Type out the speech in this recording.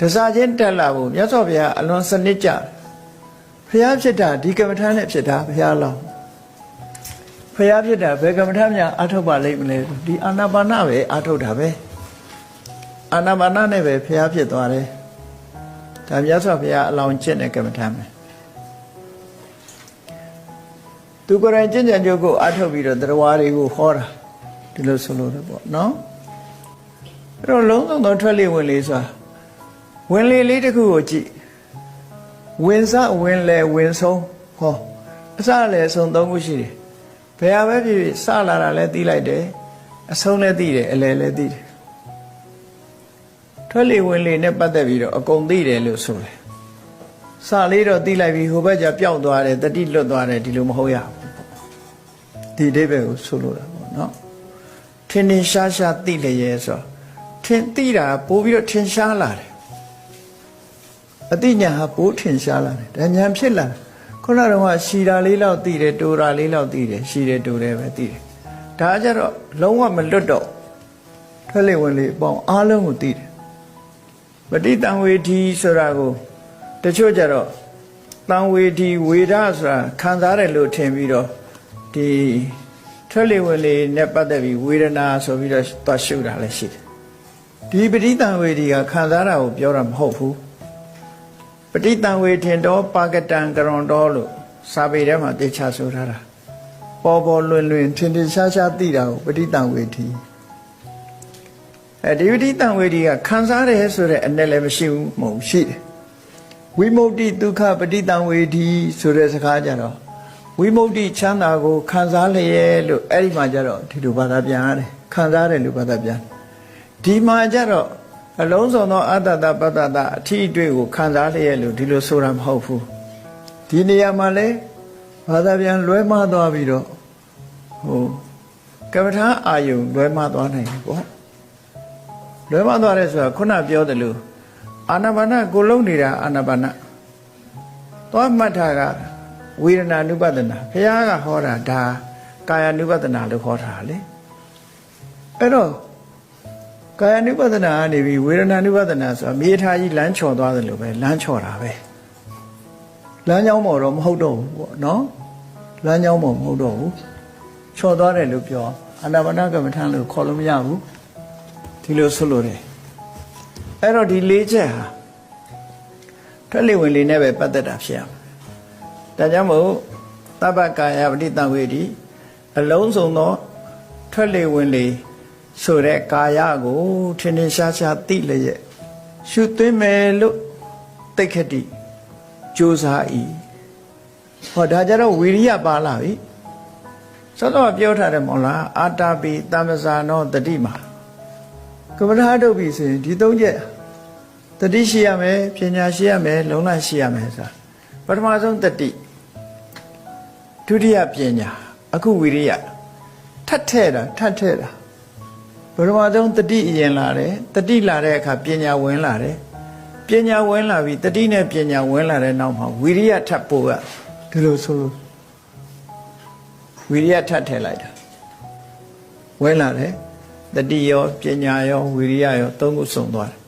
တစားချင်းတက်လာဖို့မြတ်စွာဘုရားအလွန်စနစ်ကြတယ်ဘုရားဖြစ်တာဒီကမ္မထာနဲ့ဖြစ်တာဘုရားလောင်းဘုရားဖြစ်တာဘယ်ကမ္မထာများအထုတ်ပါလိမ့်မလဲဒီအာနာပါနပဲအထုတ်တာပဲအာနာပါနနဲ့ပဲဘုရားဖြစ်သွားတယ်ဒါမြတ်စွာဘုရားအလောင်းကျင့်တဲ့ကမ္မထာပဲသူကိုယ်တိုင်ကျင့်ကြံကြုတ်ကိုအထုတ်ပြီးတော့တရားတွေကိုဟောတာဒီလိုဆိုလို့ရပေါ့နော်အဲ့တော့လုံးစုံသောထွက်လေဝင်လေဆိုတာ ဝင်လေလေးတစ်ခုကိုကြည့်ဝင်စဝင်လေဝင်ဆုံးဟောအစလည်းအဆုံးသုံးခုရှိတယ်ဘယ်ဟာပဲဖြစ်ဖြစ်စလာတာလည်းသိလိုက်တယ်အဆုံးလည်းသိတယ်အလယ်လည်းသိတယ်ထွက်လေဝင်လေနဲ့ပတ်သက်ပြီးတော့အကုန်သိတယ်လို့ဆိုတယ်စလေးတော့သိလိုက်ပြီဟိုဘက်ကပျောက်သွားတယ်တတိလွတ်သွားတယ်ဒီလိုမဟုတ်ရဘူးဒီအိဗယ်ကိုဆိုလိုတာပေါ့နော်ထင်းထင်းရှားရှားသိလျက်ဆိုတော့ထင်သိတာပို့ပြီးတော့ထင်ရှားလာတယ် အတိညာဟာပိုးထင်ရှားလာတယ်ဒါညာဖြစ်လာတယ်ခုနကတော့ရှီတာလေးလောက်သိတယ်တူတာလေးလောက်သိတယ်ရှီတယ်တူတယ်ပဲသိတယ်ဒါကြတော့လုံးဝမလွတ်တော့ထွက်လေဝင်လေအပေါင်းအားလုံးကိုသိတယ်ပဋိတံဝေဒီဆိုတာကိုတချို့ကြတော့တံဝေဒီဝေဒဆိုတာခံစားတယ်လို့ထင်ပြီးတော့ဒီထွက်လေဝင်လေနဲ့ပတ်သက်ပြီးဝေဒနာဆိုပြီးတော့သွားရှုတာလည်းရှိတယ်ဒီပဋိတံဝေဒီကခံစားတာကိုပြောတာမဟုတ်ဘူး ပဋိတံဝေထင်တော်ပါကတံကရွန်တော်လို့စာပေထဲမှာတေချာဆိုထားတာပေါ်ပေါ်လွင်လွင်ထင်ထင်ရှားရှားသိတာကိုပဋိတံဝေဒီအဲဒီပဋိတံဝေဒီကခံစားတယ်ဆိုတဲ့အ내လည်းမရှိဘူးမဟုတ်ရှိတယ်ဝိမု ക്തി ဒုက္ခပဋိတံဝေဒီဆိုတဲ့စကားကြတော့ဝိမု ക്തി ချမ်းသာကိုခံစားလျက်လို့အဲ့ဒီမှာကြတော့ဒီလိုဘာသာပြန်ရတယ်ခံစားတယ်လို့ဘာသာပြန်ဒီမှာကြတော့ အလုံးစုံသောအတ္တတပတ္တတအထီးအတွေ့ကိုခံစားလျက်လို့ဒီလိုဆိုတာမဟုတ်ဘူးဒီနေရာမှာလဲဘာသာပြန်လွဲမှားသွားပြီးတော့ဟိုကမ္မထာအာယုံလွဲမှားသွားနိုင်တယ်ပေါ့လွဲမှားသွားတယ်ဆိုတာခုနပြောတယ်လို့အာနာပါနကိုလုံးနေတာအာနာပါနသွားမှတ်တာကဝေဒနာနုပဒနာဘုရားကဟောတာဒါကာယ ानु ပဒနာလို့ခေါ်တာလေအဲ့တော့ ကာယ ानु ပဒနာကနေပြီးဝေဒနာ ानु ပဒနာဆိုတာမြေထားကြီးလမ်းချော်သွားတယ်လို့ပဲလမ်းချော်တာပဲလမ်းကြောင်းပေါ်တော့မဟုတ်တော့ဘူးပေါ့နော်လမ်းကြောင်းပေါ်မဟုတ်တော့ဘူးချော်သွားတယ်လို့ပြောအာနာပါနကမ္မထံလို့ခေါ်လို့မရဘူးဒီလိုဆိုလို့တယ်အဲ့တော့ဒီလေးချက်ဟာထွက်လေဝင်လေနဲ့ပဲပတ်သက်တာဖြစ်ရမယ်ဒါကြောင့်မို့သဗ္ဗကာယပဋိတံဝေဒီအလုံးစုံသောထွက်လေဝင်လေ ဆိုတဲ့ကာယကိုထင်ထင်ရှားရှားသိလျက်ရှုသွင်းမယ်လို့တိတ်ခတိကြိုးစား၏ဟောဒါကြတော့ဝီရိယပါလာပြီစောတော့ပြောထားတယ်မဟုတ်လားအာတာပိတမ္ပဇာနောတတိမာကမ္မထာထုတ်ပြီဆိုရင်ဒီသုံးချက်တတိရှိရမယ်ပညာရှိရမယ်လုံလရှိရမယ်ဆိုတာပထမဆုံးတတိဒုတိယပညာအခုဝီရိယထပ်ထဲ့တာထပ်ထဲ့တာ ပထမဆုံးတတိအရင်လာတယ်တတိလာတဲ့အခါပညာဝင်လာတယ်ပညာဝင်လာပြီတတိနဲ့ပညာဝင်လာတဲ့နောက်မှာဝီရိယထပ်ပို့ရဒီလိုဆိုလို့ဝီရိယထပ်ထဲ့လိုက်တာဝင်လာတယ်တတိရောပညာရောဝီရိယရောသုံးခုစုံသွားတယ်